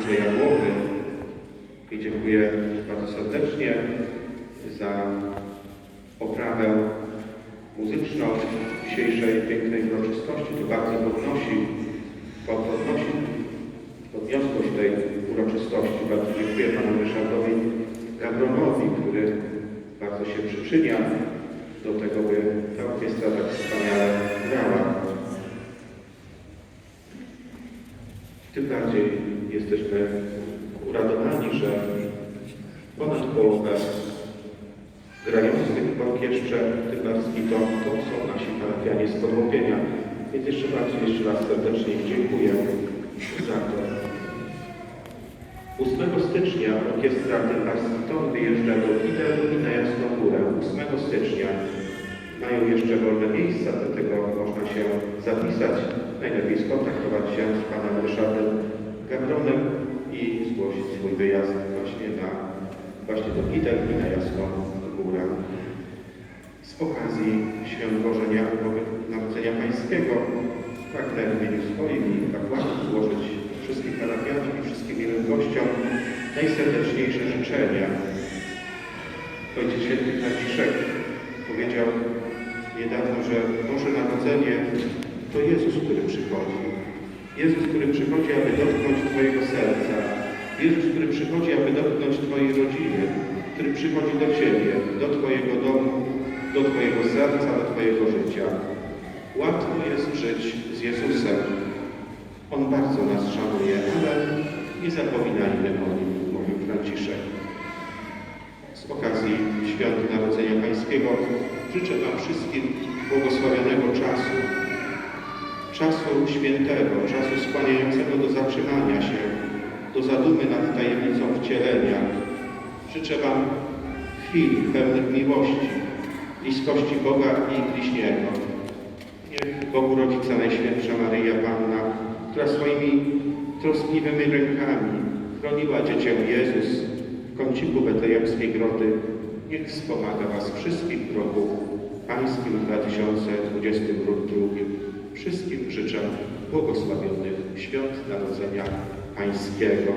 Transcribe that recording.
Andrzeja Głowy i dziękuję bardzo serdecznie za oprawę muzyczną dzisiejszej pięknej uroczystości. To bardzo podnosi, podnosi podniosłość tej uroczystości. Bardzo dziękuję panu Ryszardowi Gabronowi, który bardzo się przyczynia do tego, by ta orkiestra tak wspaniale Tym bardziej jesteśmy uradowani, że ponad połowę grających w orkiestrze Tybarski to, to są nasi parafianie z podłopienia. Więc jeszcze raz, jeszcze raz serdecznie dziękuję za to. 8 stycznia orkiestra Tybarski Ton wyjeżdża do mają jeszcze wolne miejsca, dlatego można się zapisać. Najlepiej skontaktować się z panem Ryszardem Gabronem i zgłosić swój wyjazd właśnie na właśnie do Idel i na Jasną Górę. Z okazji Świąt Bożenia Narodzenia Pańskiego pragnę w imieniu swoim i kapłanów złożyć wszystkim parafianom i wszystkim miłym gościom najserdeczniejsze życzenia. Ojciec Święty Franciszek powiedział niedawno, że Boże Narodzenie to Jezus, który przychodzi. Jezus, który przychodzi, aby dotknąć Twojego serca. Jezus, który przychodzi, aby dotknąć Twojej rodziny, który przychodzi do Ciebie, do Twojego domu, do Twojego serca, do Twojego życia. Łatwo jest żyć z Jezusem. On bardzo nas szanuje, ale nie zapominajmy o Nim, Pańskiego życzę Wam wszystkim błogosławionego czasu, czasu świętego, czasu skłaniającego do zatrzymania się, do zadumy nad tajemnicą wcielenia. Życzę Wam chwil pełnych miłości, bliskości Boga i bliźniego. Niech Bogu Rodzica Najświętsza Maryja Panna, która swoimi troskliwymi rękami chroniła Dziecię Jezus w kąciku betlejemskiej groty, niech wspomaga Was wszystkich w roku Pańskim 2022. Wszystkim życzę błogosławionych świąt Narodzenia Pańskiego.